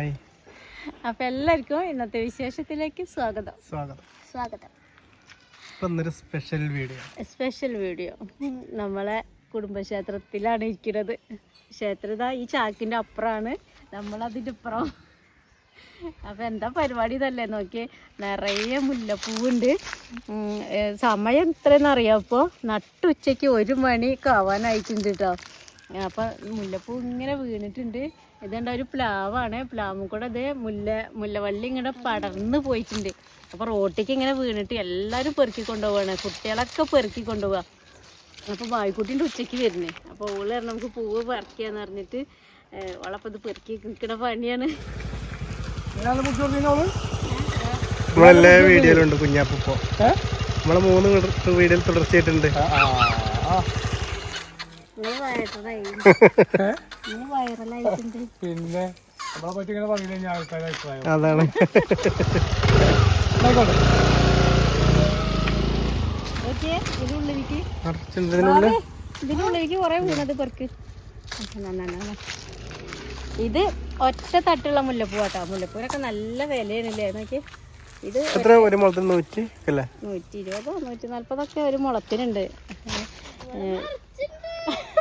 Hi. അപ്പൊ എല്ലാവർക്കും ഇന്നത്തെ വിശേഷത്തിലേക്ക് സ്വാഗതം. സ്വാഗതം. സ്വാഗതം. ഇന്നൊരു സ്പെഷ്യൽ വീഡിയോ സ്പെഷ്യൽ വീഡിയോ നമ്മളെ കുടുംബക്ഷേത്രത്തിലാണ് ഇരിക്കുന്നത്. ക്ഷേത്രത ഈ ചാക്കിന്റെ അപ്പുറമാണ് നമ്മളതിന്റെ അപ്പുറം അപ്പം എന്താ പരിപാടി ഇതല്ലേ? നോക്കി നിറയെ മുല്ലപ്പൂവുണ്ട്. സമയം ഇത്രയെന്ന് അറിയാപ്പോ ഇപ്പോൾ നട്ടുച്ചയ്ക്ക് ഒരു മണി കാവാനായിട്ടുണ്ട് കേട്ടോ അപ്പം മുല്ലപ്പൂ ഇങ്ങനെ വീണിട്ടുണ്ട്. ഇതുണ്ട് ഒരു പ്ലാവാണ്. പ്ലാവും കൂടെ ഇത് മുല്ല മുല്ലവള്ളി ഇങ്ങനെ പടർന്ന് പോയിട്ടുണ്ട്. അപ്പോൾ റോട്ടിക്ക് ഇങ്ങനെ വീണിട്ട് എല്ലാരും പെറുക്കി കൊണ്ടുപോവാണ്. കുട്ടികളൊക്കെ പെറുക്കി കൊണ്ടുപോവാ. അപ്പോൾ ബായിക്കുട്ടീന്റെ ഉച്ചയ്ക്ക് വരുന്നേ. അപ്പോൾ ഓൾ പറഞ്ഞ നമുക്ക് പൂവ് പറിക്കാന്ന് പറഞ്ഞിട്ട് ഓളപ്പത് ഇത് പെറുക്കി നിൽക്കുന്ന പണിയാണ്. നമ്മളെല്ലാ വീഡിയോയിലുണ്ട് കുഞ്ഞാപ്പൂപ്പോ. നമ്മളെ മൂന്ന് വീഡിയോയിൽ തുടർച്ചയായിട്ടുണ്ട് നിങ്ങൾ വൈറലായി നിങ്ങൾ വൈറലായിട്ടുണ്ട് പിന്നെ നമ്മളെ പറ്റി ഇങ്ങനെ പറഞ്ഞു കഴിഞ്ഞാൽ ആൾക്കാരെ അഭിപ്രായം. അതാണ്. ഇതിനുള്ളിലേക്ക് കുറേ വീണത് ഇത് ഒറ്റ തട്ടുള്ള മുല്ലപ്പൂ കേട്ടോ മുല്ലപ്പൂരൊക്കെ നല്ല വിലയാണല്ലേ? നോക്കി ഇത് എത്ര? ഒരു മുളത്തിന് നൂറ്റി? അല്ലേ? നൂറ്റി ഇരുപതോ നൂറ്റി നാല്പതൊക്കെ ഒരു മുളത്തിനുണ്ട്.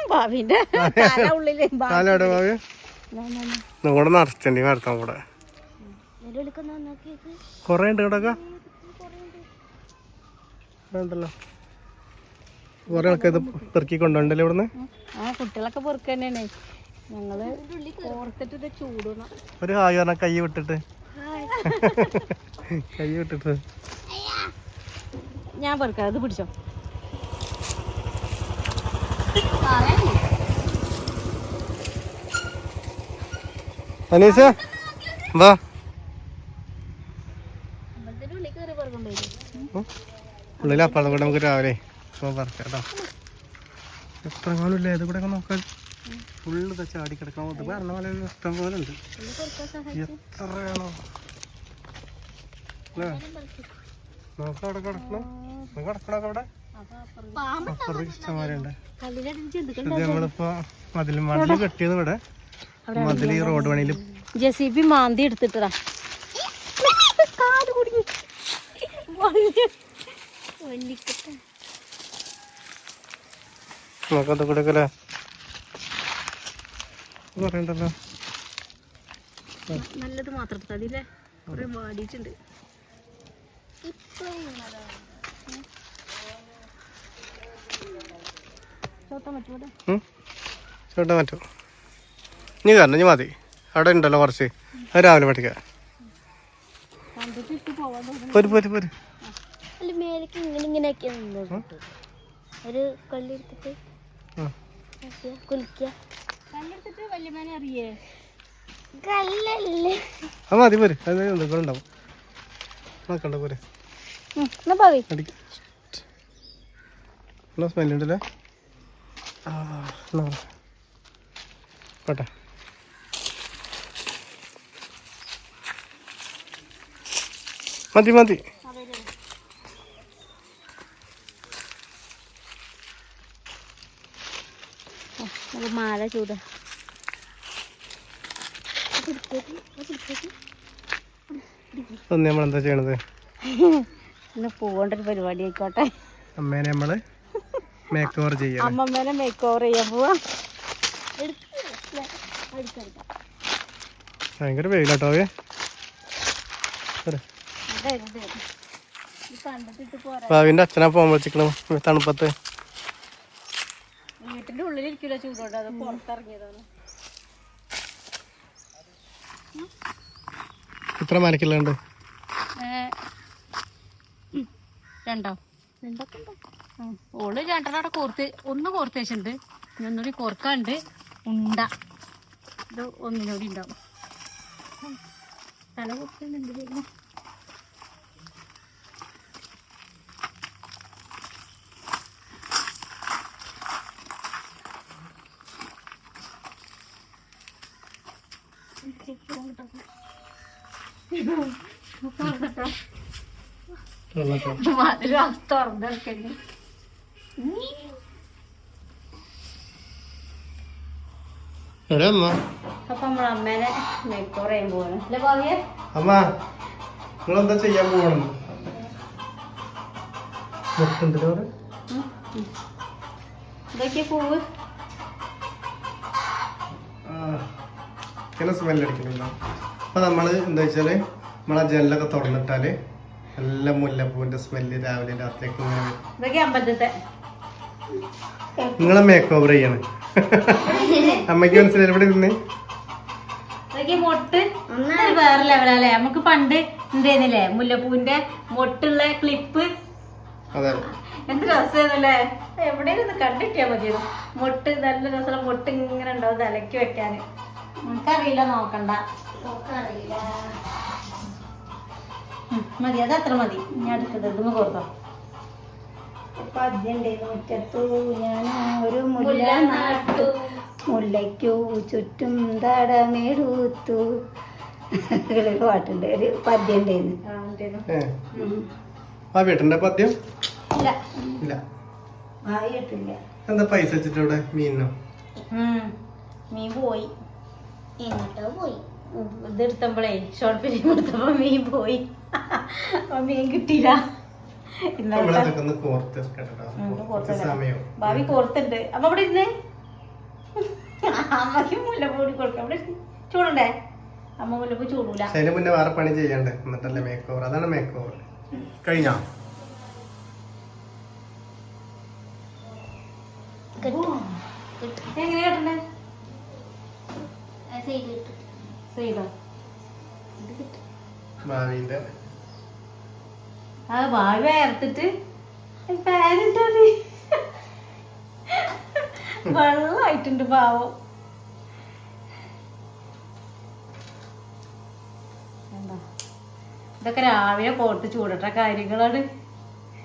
ഏഹ് ഭാവിന്റെ തല ഉള്ളിൽ നടത്താൻ കൂടെ. കൊറേ ഉണ്ട് ഉണ്ടല്ലോ. കൊറേ ആൾക്കാർ പെറുക്കി കൊണ്ടുണ്ടല്ലോ ഇവിടുന്ന്? ആ കുട്ടികളൊക്കെ പെറുക്ക തന്നെയാണ്. ഞങ്ങൾ ഓർത്തിട്ട് ഇത് ചൂടുന്ന. ഒരു ഹായ് പറഞ്ഞ കൈ വിട്ടിട്ട്. കൈ വിട്ടിട്ട്. ഞാൻ പെറുക്കാം അത് പിടിച്ചോ. അനീസ വാ. ഉള്ളിൽ അപ്പാളം കൂടെ നമുക്ക് രാവിലെ ഇപ്പൊ പറിക്കാം കേട്ടോ. എത്ര കാലമില്ല ഇത് കൂടെ നോക്കാൻ. ഫുള്ള് ചാടി കിടക്കാൻ പറഞ്ഞ പോലെ ഇഷ്ടം പോലെ ഉണ്ട്. എത്രയാണോ. നോക്കാം അവിടെ കിടക്കണം. കിടക്കണൊക്കെ അവിടെ? അപ്പുറത്തേക്ക് ഇഷ്ടംമാരെ ഉണ്ട് ഇത് നമ്മളിപ്പോ മതിൽ മതിൽ കെട്ടിയത് ഇവിടെ. മതിൽ ഈ റോഡ് പണിയിൽ ജെ സി ബി മാന്തി എടുത്തിട്ടാ. നമുക്കത് പറയണ്ടല്ലോ. നല്ലത് മാത്രം അതിലെ വാടിയിട്ടുണ്ട്. കുറെ ചോട്ടാൻ പറ്റും ഇനി കാരണം ഇനി മതി. അവിടെ ഉണ്ടല്ലോ കുറച്ച്. അത് രാവിലെ പഠിക്കാം. പോര് പോര് പോര്. അല്ല മേലേക്ക് ഇങ്ങനെ ഇങ്ങനെയൊക്കെ ഒരു കല്ലെടുത്തിട്ട്. കല്ലെടുത്തിട്ട് അറിയേ അത് മതി പോര്. അത് എന്തൊക്കെ ഉണ്ടാവും. നോക്കണ്ട പോരെ. സ്മെല്ലുണ്ടല്ലേ. പോട്ടെ. മതി മതി. മാല ചൂട്. ഒന്ന് നമ്മളെന്താ ചെയ്യണത്? പോകേണ്ട ഒരു പരിപാടി ആയിക്കോട്ടെ. അമ്മേനെ നമ്മൾ മേക്ക് ഓവർ ചെയ്യാം അമ്മമ്മേനെ മേക്ക് ഓവർ ചെയ്യാൻ പോവാ. ഭയങ്കര വെയിലാട്ടോ ഭാവിന്റെ അച്ഛനാ പോകാൻ വിളിച്ചിക്കണം. തണുപ്പത്ത്. വീട്ടിന്റെ ഉള്ളിലിരിക്കില്ല ചൂടോണ്ട്. അത് പുറത്തിറങ്ങിയതാണ്. ഇത്ര മരക്കില്ലുണ്ട് രണ്ടോ? രണ്ടൊക്കെ ഉണ്ടോ. ഓൾ രണ്ടെണ്ണം അവിടെ കോർത്ത് ഒന്ന് കോർത്ത് വെച്ചിട്ടുണ്ട് ഇനി ഒന്നുകൂടി കോർക്കാണ്ട് ഉണ്ട. ഇത് ഒന്നിനൂടി ഉണ്ടാവും. തല കൊടുക്കുന്നുണ്ട് പിന്നെ മതിൽ അമ്മ. അപ്പൊ നമ്മൾ അമ്മേനെ മേക്കോർ പോവാണ്. അല്ലേ ഭാവിയെ അമ്മ നിങ്ങളെന്താ ചെയ്യാൻ പോകണം ഇതൊക്കെ പൂവ്? ഇങ്ങനെ സ്മെല്ല് അപ്പൊ നമ്മൾ എന്താ വെച്ചാൽ നമ്മളെ ജനലൊക്കെ തുറന്നിട്ടാൽ നല്ല മുല്ലപ്പൂവിന്റെ സ്മെല്ല് രാവിലെ രാത്രിയൊക്കെ ഇങ്ങനെ ഇതൊക്കെ അമ്പലത്തെ നിങ്ങളെ മേക്ക് ഓവർ ചെയ്യാണ്. അമ്മയ്ക്ക് മനസ്സിലായി എവിടെ ഇരുന്ന് മൊട്ട്. വേറെ ലെവലല്ലേ നമുക്ക് പണ്ട് ഉണ്ടായിരുന്നില്ലേ മുല്ലപ്പൂവിന്റെ മൊട്ടുള്ള ക്ലിപ്പ് അതെ. എന്ത് രസമായിരുന്നല്ലേ? എവിടെ കണ്ടിട്ടാ കണ്ടിട്ടിയാ മതിയോ മൊട്ട് നല്ല രസമുള്ള മൊട്ട് ഇങ്ങനെ ഉണ്ടാവും തലയ്ക്ക് വെക്കാന് നമുക്കറിയില്ല നോക്കണ്ട. മതി. അത് അത്ര മതി. ഞാൻ അടുത്തത്. ഇതൊന്ന് കൊടുത്തോ പദ്യണ്ടേ മുറ്റത്തു ഞാൻ ഒരു മുല്ല നാട്ടു. മുല്ലയ്ക്കു ചുറ്റും തടമെടുത്തു. പാട്ടുണ്ട്. ഒരു പദ്യണ്ടേന്ന്. ആ, ആ വീട്ടിന്റെ പദ്യം? ഇല്ല. ഇല്ല. വായിട്ടില്ല എന്താ പൈസ വെച്ചിട്ട് ഇവിടെ മീനോ. മീൻ പോയി. എന്നിട്ടോ പോയി. ഇത് എടുത്തപ്പോഴേ ഷോർട്ട് ഫിലിം എടുത്തപ്പോ മീൻ പോയി. മീൻ കിട്ടിയില്ല. ഭാവി കോർത്തുണ്ട്. അപ്പൊ അവിടെ ഇരുന്ന്? അമ്മയ്ക്ക് മുല്ലപ്പൂടി കൊടുക്കാം. അവിടെ. ചൂടണ്ടേ? അമ്മ മുല്ലപ്പൂ ചൂടൂല. അതിന് മുന്നേ വേറെ പണി ചെയ്യണ്ടേ? എന്നിട്ടല്ലേ മേക്ക് ഓവർ അതാണ് മേക്ക് ഓവർ കഴിഞ്ഞോ എങ്ങനെ കേട്ടണ്ടേ? ചെയ്തോ ഭാവിന്റെ അത് വാഴ വയർത്തിട്ട് പാനിട്ടത് വെള്ളമായിട്ടുണ്ട് പാവം. എന്താ? ഇതൊക്കെ രാവിലെ പോട്ട് ചൂടട്ട കാര്യങ്ങളാണ്.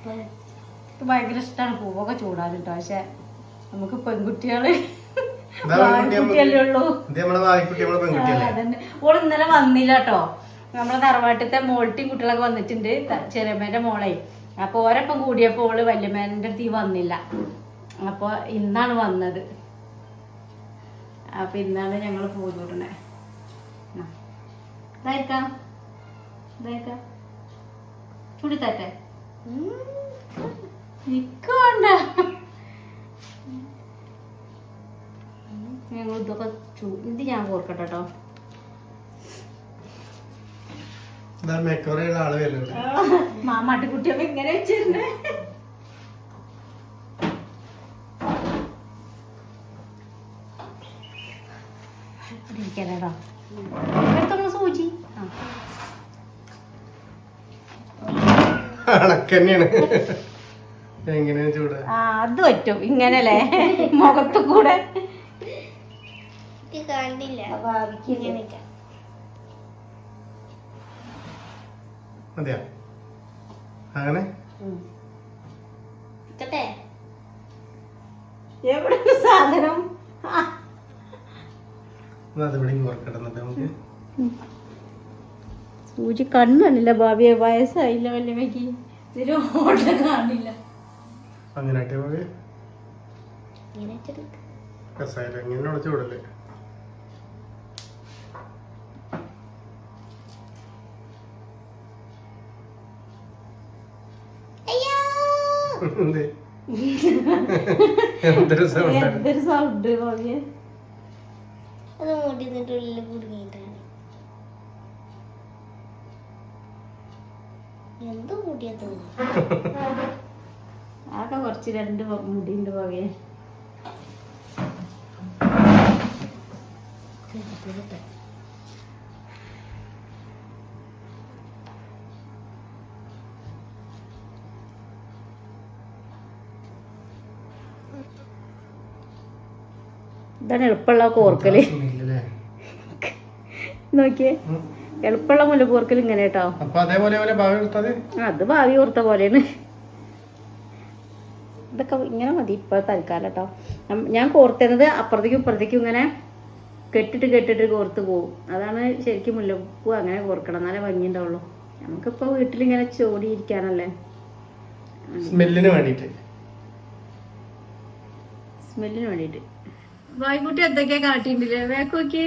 എനിക്ക് ഭയങ്കര ഇഷ്ടമാണ് പൂവൊക്കെ ചൂടാൻ കേട്ടോ പക്ഷെ നമുക്ക് പെൺകുട്ടികൾ ഉള്ളൂ. അതന്നെ ഓൾ ഇന്നലെ വന്നില്ല കേട്ടോ നമ്മളെ തറവാട്ടിലത്തെ മോൾട്ടിയും കുട്ടികളൊക്കെ വന്നിട്ടുണ്ട്. ചെറിയമ്മേന്റെ മോളെ. അപ്പൊ ഓരപ്പം കൂടിയപ്പോൾ ഓൾ വല്യമ്മേന്റെ അടുത്ത് വന്നില്ല. അപ്പൊ ഇന്നാണ് വന്നത്. അപ്പൊ ഇന്നാണ് ഞങ്ങൾ പോന്നൂടണേ ഇതായിരിക്കാം. ഇതായിരിക്കാം. ചുടി നിൽക്കണ്ട ഞങ്ങൾ ഇതൊക്കെ ഞാൻ ആൾ വരുന്നുണ്ട് മാമാട്ടിക്കുട്ടിയമ്മ ഇങ്ങനെ വെച്ചിരുന്നേ. സൂചി. അണക്കന്നെയാണ് ചൂട്? ആ അത് പറ്റും. ഇങ്ങനല്ലേ? മുഖത്ത് കൂടെ. കണ്ടില്ല മതിയോ അങ്ങനെ എവിടെ സാധനം? സൂചി കണ്ണല്ല ഭാവിയെ വയസ്സായില്ല വല്ലവയ്ക്ക് കാണില്ല. അങ്ങനെ ഭാവി ഇങ്ങനെ വെച്ചെടുക്ക രസമായില്ല എന്തൊരു സൗണ്ട് അത് മൂടി നിന്നിട്ട് ഉള്ളിൽ കുടുങ്ങിയിട്ടാണ്. എന്ത് മൂടിയത്? ആകെ കുറച്ച് രണ്ട് വ- Thank ഭാവിയെ ഇതാണ് എളുപ്പമുള്ള കോർക്കൽ? നോക്കിയേ. എളുപ്പമുള്ള മുല കോർക്കൽ ഇങ്ങനെ കേട്ടോ അത് ഭാവി ഓർത്ത പോലെയാണ്. ഇതൊക്കെ ഇങ്ങനെ മതി ഇപ്പൊ തൽക്കാലം കേട്ടോ ഞാൻ കോർത്തുന്നത് അപ്പുറത്തേക്കും ഇപ്പുറത്തേക്കും ഇങ്ങനെ കെട്ടിട്ട് കെട്ടിട്ട് കോർത്ത് പോകും അതാണ് ശരിക്കും മുല്ലപ്പൂ അങ്ങനെ കോർക്കണം. എന്നാലേ ഭംഗി ഉണ്ടാവുള്ളൂ നമുക്കിപ്പോ വീട്ടിലിങ്ങനെ ചോടിയിരിക്കാനല്ലേ. സ്മെല്ലിന് വേണ്ടിട്ട് സ്മെല്ലിന് വേണ്ടിയിട്ട്. വായ്ക്കുട്ടി എന്തൊക്കെയാ കാട്ടിണ്ടില്ലേ? വേക്കോക്കേ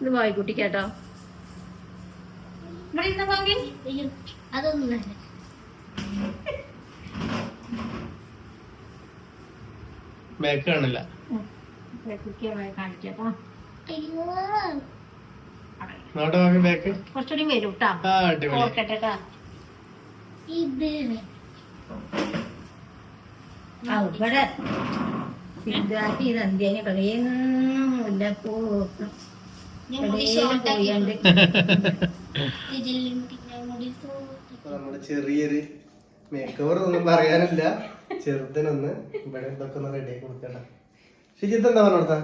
ഇത് വായിക്കുട്ടി കേട്ടോ അതൊന്നും ബാക്ക് കാണില്ല. കുറച്ചുകൂടി വരും കേട്ടോ. ഇത്. അവിടെ സിദ്ധാർത്ഥി നന്ദിയനെ കളിയൊന്നും മുല്ലപ്പൂ നമ്മുടെ ചെറിയൊരു മേക്ക് ഓവർ ഒന്നും പറയാനില്ല. ചെറുതിനൊന്ന് ഇവിടെ ഇതൊക്കെ ഒന്ന് റെഡി കൊടുക്കണം ഷിജിത്ത് എന്താ പറഞ്ഞോടുത്ത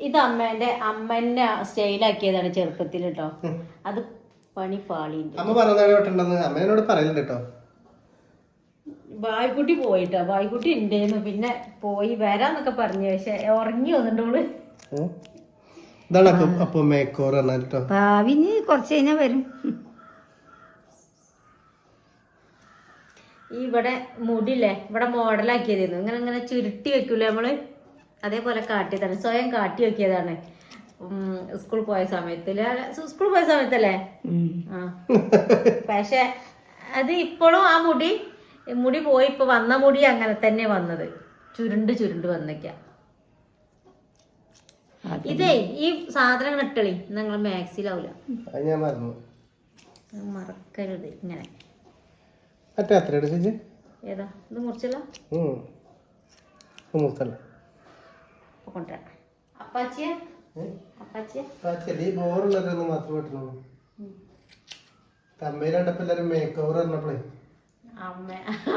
ഇത് അമ്മേന്റെ അമ്മന്നെ സ്റ്റൈലാക്കിയതാണ് ചെറുപ്പത്തിൽ കേട്ടോ അത് പണി പാളിയുണ്ട് അമ്മ പറഞ്ഞതാണ് കേട്ടോ അമ്മേനോട് പറയലുണ്ട് കേട്ടോ ബായ്ക്കുട്ടി പോയിട്ടോ? ബായ്ക്കുട്ടി ഉണ്ടായിരുന്നു പിന്നെ പോയി വരാന്നൊക്കെ പറഞ്ഞു. പക്ഷെ ഉറങ്ങി വന്നിട്ടോൾ? ഇതാണ് അപ്പൊ ഭാവിന് കുറച്ച് കഴിഞ്ഞാൽ വരും. ഈ ഇവിടെ മുടിയില്ലേ? ഇവിടെ മോഡലാക്കിയതായിരുന്നു. ഇങ്ങനെ ഇങ്ങനെ ചുരുട്ടി വെക്കൂലേ നമ്മൾ? അതേപോലെ കാട്ടിയതാണ് സ്വയം കാട്ടി വെക്കിയതാണ്. സ്കൂൾ പോയ സമയത്തിൽ. സ്കൂൾ പോയ സമയത്തല്ലേ? ആ. പക്ഷെ അത് ഇപ്പോഴും ആ മുടി മുടി പോയി ഇപ്പൊ വന്ന മുടി അങ്ങനെ തന്നെ വന്നത്. ചുരുണ്ട് ചുരുണ്ട് വന്നേക്ക. ഇതേ ഈ സാധനം ഇട്ടളി നിങ്ങൾ മാക്സിലാവൂല. അത് ഞാൻ മറന്നു. മറക്കരുത് ഇങ്ങനെ. ഏതാ? ഇത് മുറിച്ചല്ല കൊണ്ടുവരാം. അപ്പാച്ചിയ? അപ്പാച്ചിയ? മാത്രം തമ്മയിൽ കണ്ടപ്പോ എല്ലാരും മേക്കോവർ പറഞ്ഞപ്പോഴേ അമ്മ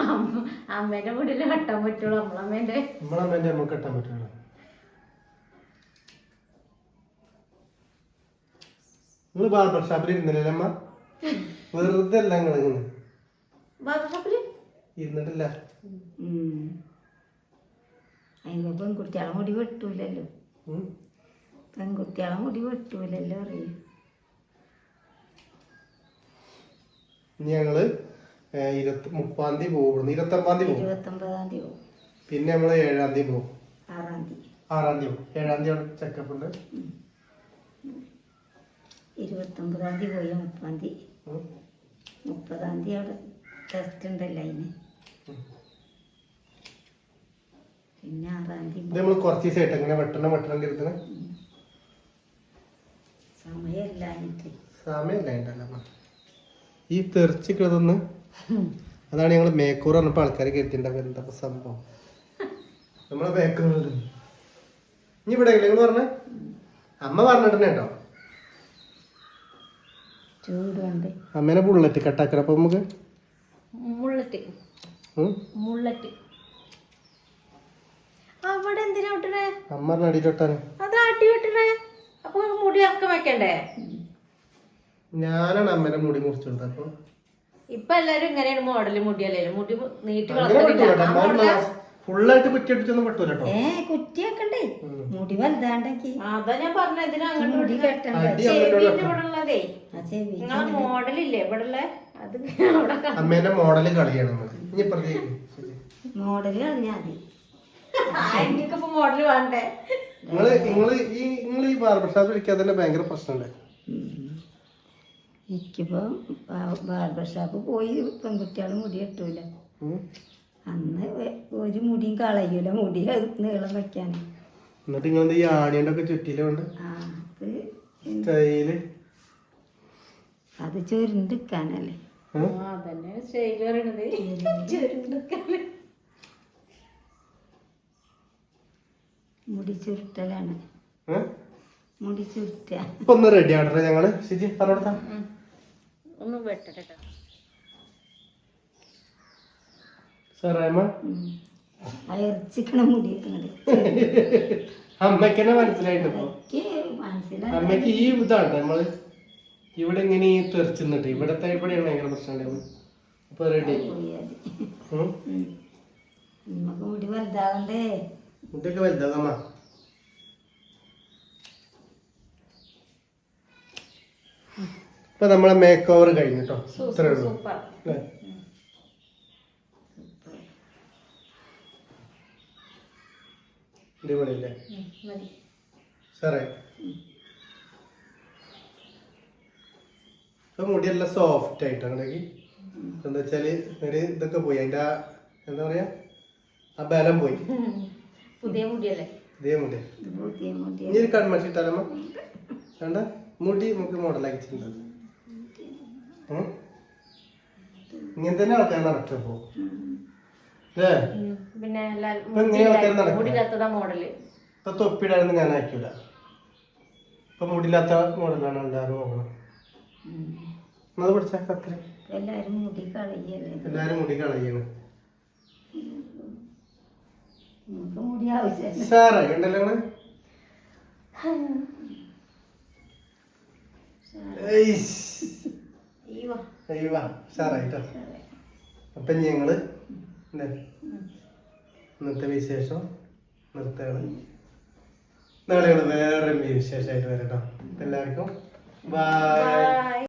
അമ്മ- അമ്മേന്റെ മുടിയിൽ കെട്ടാൻ പറ്റുള്ളൂ നമ്മളമ്മേന്റെ. നമ്മളമ്മേന്റെ നമുക്ക് കെട്ടാൻ പറ്റുള്ളൂ. നിങ്ങൾ ബാർബർ ഷാപ്പിൽ ഇരുന്നില്ലേ അമ്മ? വെറുതെ അല്ല നിങ്ങൾ ഇങ്ങനെ. ബാർബർ ഷാപ്പിൽ ഇരുന്നിട്ടില്ല. അതിന് പെൺകുട്ടികളെ മുടി വെട്ടൂലല്ലോ. പെൺകുട്ടികളെ മുടി വെട്ടൂലല്ലോ അറിയും. ഞങ്ങൾ ഇരുപത്തി മുപ്പാം തീയതി പോകും ഇരുപത്തൊമ്പതാം തീയതി പോകും ഇരുപത്തൊമ്പതാം തീയതി പോകും. പിന്നെ നമ്മൾ ഏഴാം തീയതി പോകും. ആറാം തീയതി. ആറാം തീയതി പോകും. ഏഴാം തീയതി അവിടെ ചെക്കപ്പ് ഉണ്ട്. ഇരുപത്തൊമ്പതാം തീയതി പോയി മുപ്പാം തീയതി. മുപ്പതാം തീയതി അവിടെ ടെസ്റ്റ് ഉണ്ടല്ലോ അതിന്. പിന്നെ ആറാം തീയതി നമ്മൾ കുറച്ച് ദിവസമായിട്ട് എങ്ങനെ വെട്ടണം വെട്ടണം കരുതണ സമയമില്ലാഞ്ഞിട്ട്. സമയമില്ല അതിന്റെ അമ്മ ഈ തെറിച്ചിക്കതൊന്ന് അതാണ് ഞങ്ങൾ മേക്കൂർ പറഞ്ഞപ്പോൾ ആൾക്കാർ കരുത്തിണ്ടാവും എന്താ സംഭവം? നമ്മളെ മേക്കൂർ ഇനി ഇവിടെ നിങ്ങൾ പറഞ്ഞ? അമ്മ പറഞ്ഞിട്ടുണ്ടോ കേട്ടോ? അമ്മേനെ ബുള്ളറ്റ് കട്ടാക്കണം അപ്പൊ നമുക്ക്? അവിടെ എന്തിനാ വിട്ടണേ? അമ്മ പറഞ്ഞ അടിയിലൊട്ടാണ് അത് ആട്ടി വിട്ടണേ. അപ്പൊ മുടി ഒക്കെ വെക്കണ്ടേ? ഞാനാണ് അമ്മേനെ മുടി മുറിച്ചു കൊടുത്തത് അപ്പൊ ഇപ്പൊ എല്ലാരും ഇങ്ങനെയാണ് മോഡൽ മുടിയല്ലേ? മുടി നീട്ടി പറ്റൂല. ഏ കുറ്റിയാക്കണ്ടേ മുടി വലുതാണ്ടെങ്കി. അതാ ഞാൻ പറഞ്ഞ. ഇതിന് അങ്ങോട്ട് മുടി കെട്ടണ്ടേ. നിങ്ങളെ മോഡലില്ലേ ഇവിടെ ഉള്ള അത് അമ്മേന്റെ മോഡൽ കളിയാണ് മോഡൽ കളഞ്ഞാ മതി. എനിക്കിപ്പോ മോഡൽ വേണ്ടേ? നിങ്ങൾ നിങ്ങൾ ഈ നിങ്ങൾ ഈ ബാർബർ ഷോപ്പ് ഇരിക്കാതെ തന്നെ ഭയങ്കര പ്രശ്നമുണ്ട് എനിക്കിപ്പോ ബാർബർ ഷാപ്പ് പോയി പെൺകുട്ടികൾ മുടി കെട്ടൂല. അന്ന് ഒരു മുടിയും കളയൂല മുടി നീളം വെക്കാൻ. എന്നിട്ട് നിങ്ങൾ ഈ ചുറ്റിലുണ്ട്? അത് ചുരുണ്ടിക്കാനല്ലേ. മുടി ചുരുട്ടലാണ്. മുടി ചുരുട്ട. ഇപ്പൊ ഒന്ന് റെഡി ആണ് ഞങ്ങൾ. ശരി പറഞ്ഞോട്ടാ. ഒന്ന് വെട്ടട്ടെ തന്നെ മനസ്സിലായിട്ട് അമ്മയ്ക്ക് ഈ ഇതാണ് നമ്മൾ ഇവിടെ ഇങ്ങനെ ഈ തെറിച്ച് നിന്നിട്ട് ഇവിടത്തെ ഇവിടെയാണ് ഭയങ്കര പ്രശ്നം ഇപ്പൊ റെഡി പോയാൽ നമുക്ക് മുടി വലുതാവണ്ടേ മുട്ടൊക്കെ വലുതാകമ്മ ഇപ്പൊ നമ്മളെ മേക്ക് ഓവർ കഴിഞ്ഞു കേട്ടോ ഇത്രേ ഉള്ളൂ. അല്ലേ? അടിപൊളിയല്ലേ? സാറേ. ഇപ്പൊ മുടിയെല്ലാം സോഫ്റ്റ് ആയിട്ട് അങ്ങോട്ടേക്ക് എന്താ വെച്ചാൽ ഒരു ഇതൊക്കെ പോയി. അതിന്റെ ആ എന്താ പറയാ? ആ ബലം പോയി. പുതിയ മുടിയല്ലേ? പുതിയ മുടി. ഇനി ഒരു കൺമഷി ഇട്ടാലമ്മ വേണ്ട. മുടി നമുക്ക് മോഡലാക്കി ചെയ്യുന്നത് ഇങ്ങനെ തന്നെ ആൾക്കാർ നടക്കപ്പോ അല്ലേ? പിന്നെ ഇപ്പൊ ഇങ്ങനെ ആൾക്കാർ നടക്കും. മുടിയില്ലാത്തതാ ഇപ്പൊ തൊപ്പിടാനൊന്നും ഞാൻ അയക്കൂല ഇപ്പൊ മുടിയില്ലാത്ത മോഡലാണ് എല്ലാവരും നോക്കണം എന്നത് പഠിച്ചാ കത്ര എല്ലാരും മുടി എല്ലാരും മുടി കളയാണ്. ഉണ്ടല്ലോ നിങ്ങൾ ഏയ്സ്. ഉഷാറായിട്ടോ? അപ്പൊ ഞങ്ങൾ ഇന്നത്തെ വിശേഷം നിർത്തുകയാണ്. നാളെ വേറെ വിശേഷമായിട്ട് വരട്ടോ എല്ലാവർക്കും ബൈ